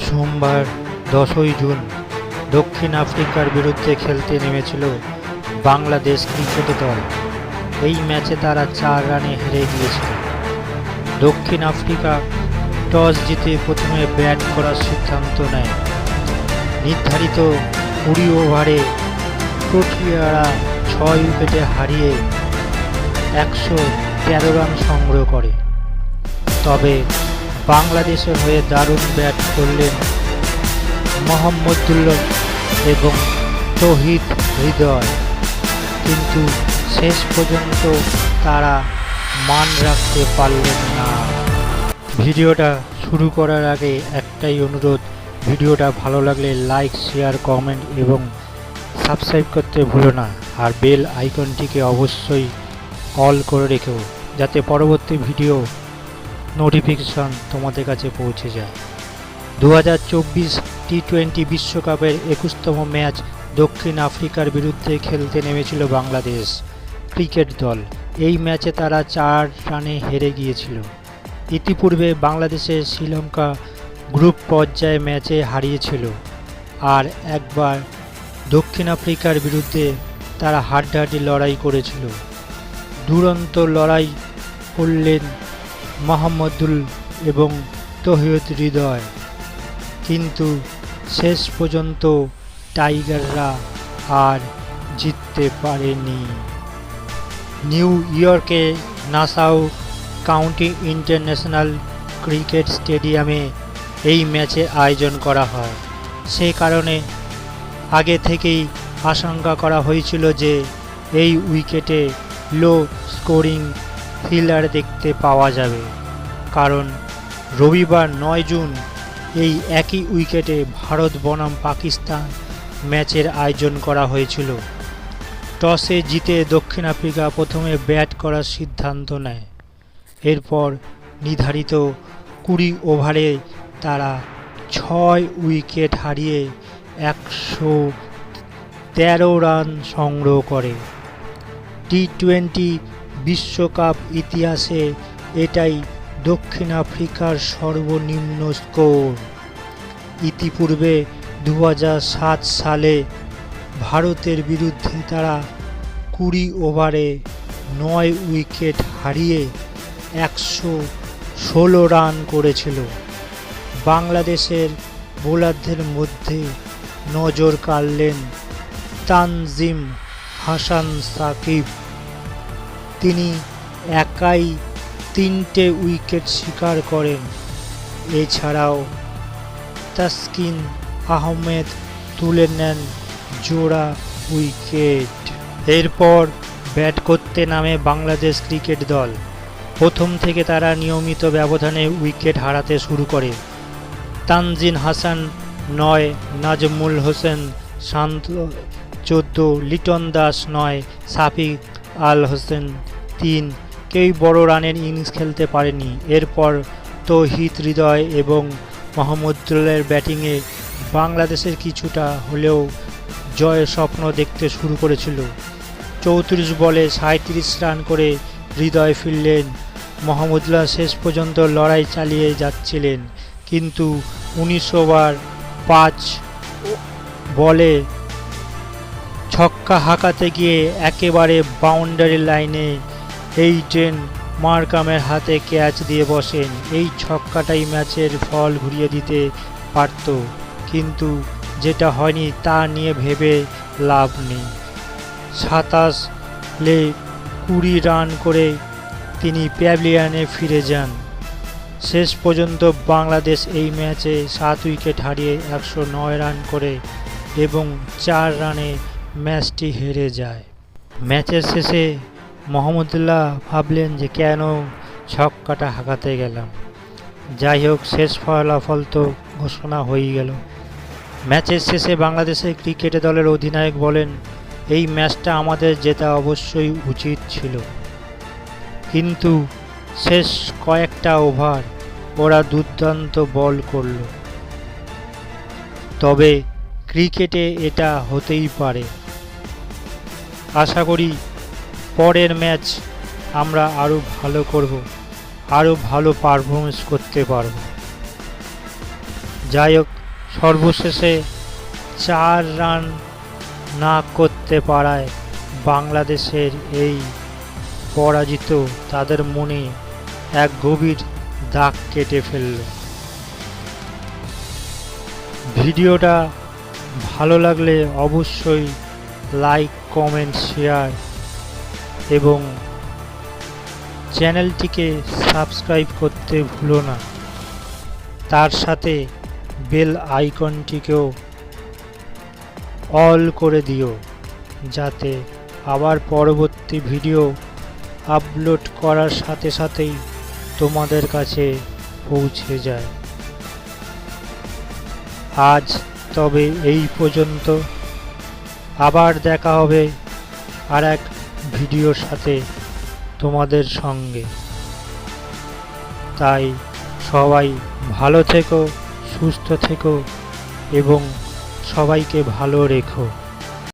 সোমবার, দশই জুন, দক্ষিণ আফ্রিকার বিরুদ্ধে খেলতে নেমেছিল বাংলাদেশ ক্রিকেট দল। এই ম্যাচে তারা চার রানে হেরে গিয়েছিল। দক্ষিণ আফ্রিকা টস জিতে প্রথমে ব্যাট করার সিদ্ধান্ত নেয়। নির্ধারিত কুড়ি ওভারে প্রক্রিয়ারা ছয় উইকেটে হারিয়ে একশো তেরো রান সংগ্রহ করে। তবে বাংলাদেশের হয়ে দারুণ ব্যাট করলেন মোহাম্মদুল্লাহ এবং তহিদ হৃদয়। কিন্তু শেষ পর্যন্ত তারা মান রাখতে পারলেন না। ভিডিওটা শুরু করার আগে একটাই অনুরোধ, ভিডিওটা ভালো লাগলে লাইক, শেয়ার, কমেন্ট এবং সাবস্ক্রাইব করতে ভুলো না। আর বেল আইকনটিকে অবশ্যই অল করে রেখো, যাতে পরবর্তী ভিডিও নোটিফিকেশন তোমাদের কাছে পৌঁছে যায়। দু হাজার চব্বিশ টি টোয়েন্টি বিশ্বকাপের একুশতম ম্যাচ দক্ষিণ আফ্রিকার বিরুদ্ধে খেলতে নেমেছিল বাংলাদেশ ক্রিকেট দল। এই ম্যাচে তারা চার রানে হেরে গিয়েছিল। ইতিপূর্বে বাংলাদেশের শ্রীলঙ্কা গ্রুপ পর্যায়ে ম্যাচে হারিয়েছিল আর একবার দক্ষিণ আফ্রিকার বিরুদ্ধে তারা হাড্ডাহাড্ডি লড়াই করেছিল। দুরন্ত লড়াই করলেন মোহাম্মদুল এবং তহিদ হৃদয়। কিন্তু শেষ পর্যন্ত টাইগাররা আর জিততে পারেনি। নিউ ইয়র্কে নাসাউ কাউন্টি ইন্টারন্যাশনাল ক্রিকেট স্টেডিয়ামে এই ম্যাচে আয়োজন করা হয়। সে কারণে আগে থেকেই আশঙ্কা করা হয়েছিল যে এই উইকেটে লো স্কোরিং থ্রিলার দেখতে পাওয়া যাবে। কারণ রবিবার নয় জুন এই একই উইকেটে ভারত, বনাম, পাকিস্তান ম্যাচের আয়োজন করা হয়েছিল। টসে জিতে দক্ষিণ আফ্রিকা প্রথমে ব্যাট করার সিদ্ধান্ত নেয়। এরপর নির্ধারিত কুড়ি ওভারে তারা ছয় উইকেট হারিয়ে একশো তেরো রান সংগ্রহ করে। টি টোয়েন্টি বিশ্বকাপ ইতিহাসে এটাই দক্ষিণ আফ্রিকার সর্বনিম্ন স্কোর। ইতিপূর্বে দু হাজার সাত সালে ভারতের বিরুদ্ধে তারা কুড়ি ওভারে নয় উইকেট হারিয়ে একশো ষোলো রান করেছিল। বাংলাদেশের বোলারদের মধ্যে নজর কাড়লেন তানজিম হাসান সাকিব। তিনি একাই তিনটে উইকেট শিকার করেন। এছাড়াও তাসকিন আহমেদ তুলে নেন জোড়া উইকেট। এরপর ব্যাট করতে নামে বাংলাদেশ ক্রিকেট দল। প্রথম থেকে তারা নিয়মিত ব্যবধানে উইকেট হারাতে শুরু করে। তানজিন হাসান নয়, নাজমুল হোসেন শান্ত চোদ্দ, লিটন দাস নয়, সাফিক আল হোসেন তিন। কেউই বড় রানের ইনিংস খেলতে পারেনি। এরপর তৌহিদ হৃদয় এবং মোহাম্মদুল্লাহের ব্যাটিংয়ে বাংলাদেশের কিছুটা হলেও জয়ের স্বপ্ন দেখতে শুরু করেছিল। চৌত্রিশ বলে সাঁত্রিশ রান করে হৃদয় ফিরলেন। মোহাম্মদুল্লাহ শেষ পর্যন্ত লড়াই চালিয়ে যাচ্ছিলেন। কিন্তু উনিশ ওভার পাঁচ বলে ছক্কা হাঁকাতে গিয়ে একেবারে বাউন্ডারি লাইনে এই ট্রেন মার্কামের হাতে ক্যাচ দিয়ে বসেন। এই ছক্কাটাই ম্যাচের ফল ঘুরিয়ে দিতে পারত। কিন্তু যেটা হয়নি তা নিয়ে ভেবে লাভ নেই। সাতাশ লে কুড়ি রান করে তিনি প্যাভিলিয়নে ফিরে যান। শেষ পর্যন্ত বাংলাদেশ এই ম্যাচে সাত উইকেট হারিয়ে একশো নয় রান করে এবং চার রানে ম্যাচটি হেরে যায়। ম্যাচের শেষে মোহাম্মদুল্লাহ ভাবলেন যে কেন ছক্কাটা হাঁকাতে গেলাম। যাই হোক, শেষ ফলাফল তো ঘোষণা হয়েই গেল। ম্যাচের শেষে বাংলাদেশের ক্রিকেট দলের অধিনায়ক বলেন, এই ম্যাচটা আমাদের জেতা অবশ্যই উচিত ছিল। কিন্তু শেষ কয়েকটা ওভার ওরা দুর্দান্ত বল করল। তবে ক্রিকেটে এটা হতেই পারে। আশা করি পরের ম্যাচ আমরা আরও ভালো করব আরও ভালো পারফরমেন্স করতে পারব। যাই হোক, সর্বশেষে চার রান না করতে পারায় বাংলাদেশের এই পরাজিত, তাদের মনে এক গভীর দাগ কেটে ফেলল। ভিডিওটা ভালো লাগলে অবশ্যই লাইক, কমেন্ট শেয়ার এবং চ্যানেলটিকে সাবস্ক্রাইব করতে ভুলো না। তার সাথে বেল আইকনটিকেও অল করে দিও, যাতে আবার পরবর্তী ভিডিও আপলোড করার সাথে সাথেই তোমাদের কাছে পৌঁছে যায়। আজ তবে এই পর্যন্ত। আবার দেখা হবে আর এক ভিডিওর সাথে তোমাদের সঙ্গে। তাই সবাই ভালো থেকো সুস্থ থেকো এবং সবাইকে ভালো রেখো।